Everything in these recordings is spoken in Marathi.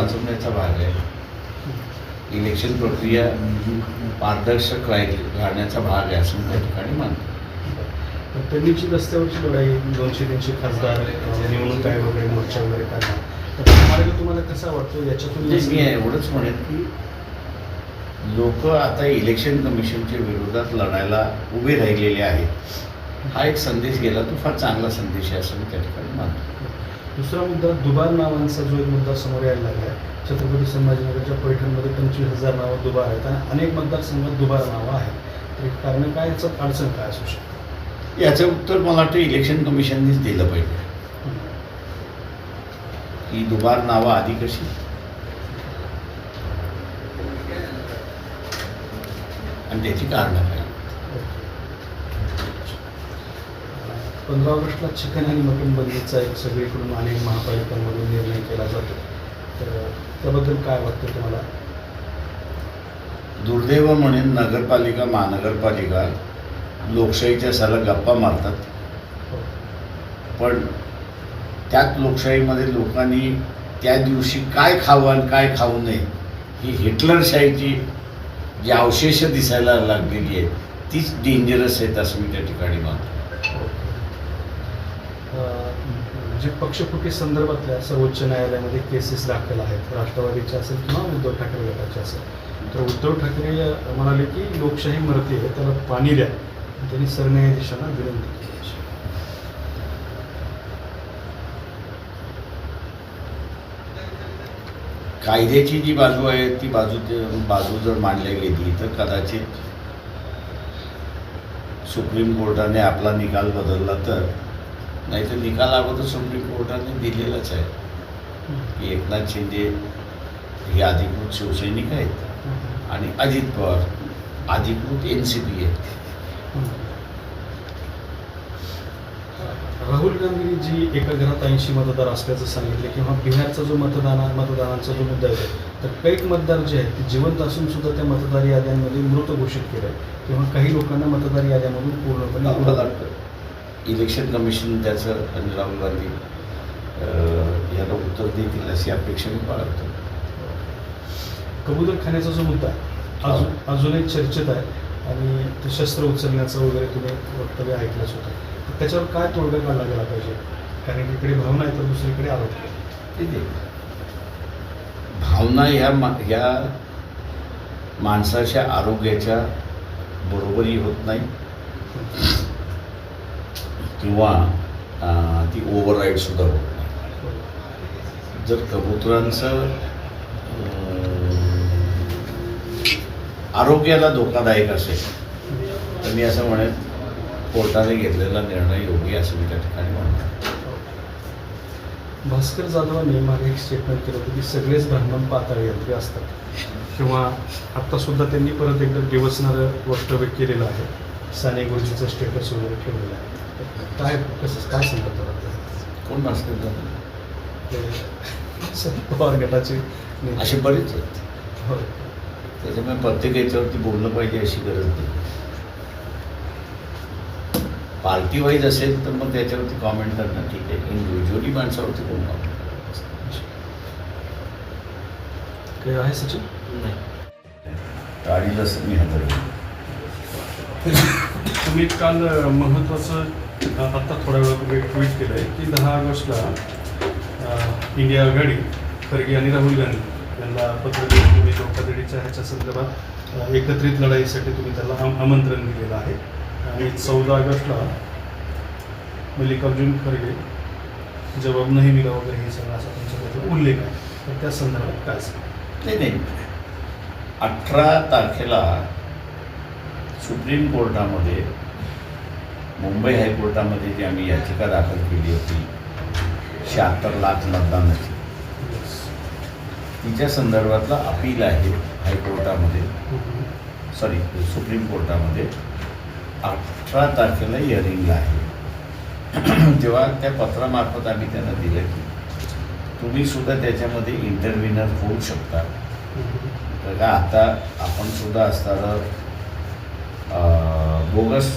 वाचवण्याचा भाग आहे. इलेक्शन प्रक्रिया पारदर्शक राहील राहण्याचा भाग आहे असं त्या ठिकाणी मानतो. त्यांनीची रस्त्यावरची लढाई दोनशे तीनशे खासदार निवडणूक आयोग वगैरे मोर्चा वगैरे काढला. तुम्हाला कसा वाटतो? याच्यातून मी एवढंच म्हणेन की लोक आता इलेक्शन कमिशनच्या विरोधात लढायला उभे राहिलेले आहेत. हा एक संदेश गेला तो फार चांगला संदेश आहे असं मी त्या ठिकाणी मानतो. दुसरा मुद्दा दुबार नावांचा जो एक मुद्दा समोर यायला लागला आहे छत्रपती संभाजीनगरच्या पैठणमध्ये पंचवीस हजार नावं दुबार आहेत आणि अनेक मतदारसंघात दुबार नावं आहेत. तर एक कारण काय? याचं अडचण काय असू शकते? याचं उत्तर मला वाटतं इलेक्शन कमिशननीच दिलं पाहिजे. ही दुबार नावं आधी कशी? आणि त्याची कारणं काय? पंधरा ऑगस्टला चिकन आणि मटण बंदीचा एक सगळीकडून अनेक महापालिकांमधून निर्णय केला जातो. तर त्याबद्दल काय वाटतं तुम्हाला? दुर्दैव म्हणेन नगरपालिका महानगरपालिका लोकशाहीच्या साला गप्पा मारतात. पण त्याच लोकशाहीमध्ये लोकांनी त्या दिवशी काय खावं आणि काय खाऊ नये ही हिटलरशाहीची जी अवशेष दिसायला लागलेली आहे तीच डेंजरस आहेत असं मी त्या ठिकाणी मानतो. अं, जे पक्षफुटी संदर्भातल्या सर्वोच्च न्यायालयामध्ये केसेस दाखल आहेत राष्ट्रवादीचे असेल किंवा उद्धव ठाकरे गटाचे असेल. तर उद्धव ठाकरे म्हणाले की लोकशाही मरते आहे त्याला पाणी द्या. त्यांनी सरन्यायाधीशांना विनंती केली कायद्याची जी बाजू आहे ती बाजू बाजू जर मांडल्या गेली तर कदाचित सुप्रीम कोर्टाने आपला निकाल बदलला तर नाही तर निकाल अगोदर सुप्रीम कोर्टाने दिलेलाच आहे. की एकनाथ शिंदे हे अधिकृत शिवसैनिक आहेत. आणि अजित पवार अधिकृत एन सी पी आहेत. राहुल गांधी जी एका घरात ऐंशी मतदार असल्याचं सांगितले किंवा बिहारचा जो मतदाना मतदानाचा जो मुद्दा आहे तर कैक मतदार जे आहेत ते जिवंत असून सुद्धा त्या मतदार याद्यांमध्ये मृत घोषित केलं आहे किंवा काही लोकांना मतदार याद्यामधून पूर्णपणे इलेक्शन कमिशन त्याचं आणि राहुल गांधी याला उत्तर देतील अशी अपेक्षा मी बाळगतो. कबूतरखान्याचा जो मुद्दा आहे अजून अजूनही चर्चेत आहे आणि ते शस्त्र उचलण्याचं वगैरे तुम्ही वक्तव्य ऐकलंच होतं. तर त्याच्यावर काय तोडगा काढला गेला पाहिजे? कारण की इकडे भावना आहे तर दुसरीकडे आरोप भावना ह्या मा ह्या माणसाच्या आरोग्याच्या बरोबरी होत नाही. किंवा ती ओव्हरराईडसुद्धा होत नाही. जर कबुतरांचं आरोग्याला धोकादायक असेल तर मी असं म्हणेन कोर्टाने घेतलेला निर्णय योग्य असं मी त्या ठिकाणी म्हणतो. भास्कर जाधवांनी मागे एक स्टेटमेंट केलं होतं की सगळेच ब्राह्मण पातळी असतात. किंवा आत्तासुद्धा त्यांनी परत एकदा दिवसणारं वक्तव्य केलेलं आहे. साने गुरुजीचं स्टेटस वगैरे ठेवलेलं आहे. काय कसं काय सांगतात? कोण शरद पवार गटाचे. असे बरेच आहेत. होय. त्याच्यामुळे प्रत्येक याच्यावरती बोललं पाहिजे अशी गरज नाही. पार्टी वाईज असेल तर मग त्याच्यावरती कॉमेंट करणं ठीक आहे. इंडिव्हिज्युअली माणसावरती कोण कॉमेंट काही आहे सचिन? टाळीला मी हजर तुम्ही काल महत्त्वाचं आत्ता थोड्या वेळापूर्वी ट्विट केलं आहे की दहा ऑगस्टला इंडिया आघाडी खरगे आणि राहुल गांधी यांना पत्र देऊन तुम्ही धोकाधडीच्या ह्याच्या संदर्भात एकत्रित लढाईसाठी तुम्ही त्याला आमंत्रण दिलेलं आहे. आणि चौदा ऑगस्टला मल्लिकार्जुन खरगे जबाब नाही मिला वगैरे हे सगळं असा तुमचा त्याचा उल्लेख आहे. तर त्या संदर्भात काय सांगा नाही नाही. अठरा तारखेला सुप्रीम कोर्टामध्ये मुंबई हायकोर्टामध्ये जी आम्ही याचिका दाखल केली होती. शहात्तर लाख मतदानाची. तिच्या संदर्भातला अपील आहे हायकोर्टामध्ये सॉरी सुप्रीम कोर्टामध्ये. अठरा तारखेला हिअरिंगला आहे. जेव्हा त्या पत्रामार्फत आम्ही त्यांना दिलं की तुम्ही सुद्धा त्याच्यामध्ये इंटरव्हिनर होऊ शकता. तर का आता आपण सुद्धा असताना बोगस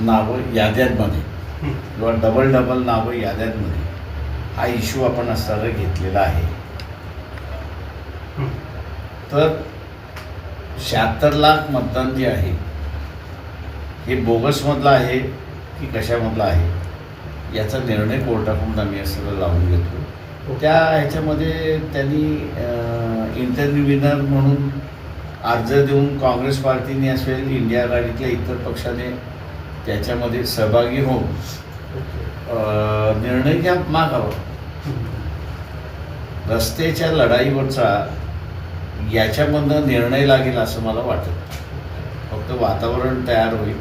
नावं याद्यांमध्ये किंवा डबल डबल नावं याद्यांमध्ये हा इश्यू आपण असताना घेतलेला आहे. तर शहात्तर लाख मतदान जे आहे हे बोगसमधलं आहे की कशामधलं आहे? याचा निर्णय कोर्टाकडून आम्ही असं लावून घेतो त्या ह्याच्यामध्ये त्यांनी इंटरव्ह्युनर म्हणून अर्ज देऊन काँग्रेस पार्टीने असेल इंडिया आघाडीतल्या इतर पक्षाने त्याच्यामध्ये सहभागी होऊन निर्णय घ्या मागावा. रस्त्याच्या लढाईवरचा याच्यामधनं निर्णय लागेल असं मला वाटत. फक्त वातावरण तयार होईल.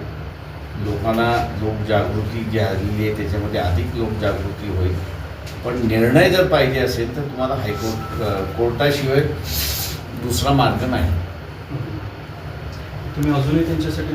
लोकांना लोकजागृती जी आलेली आहे त्याच्यामध्ये अधिक लोकजागृती होईल. पण निर्णय जर पाहिजे असेल तर तुम्हाला हायकोर्ट कोर्टाशिवाय दुसरा मार्ग नाही. तुम्ही अजूनही त्यांच्यासाठी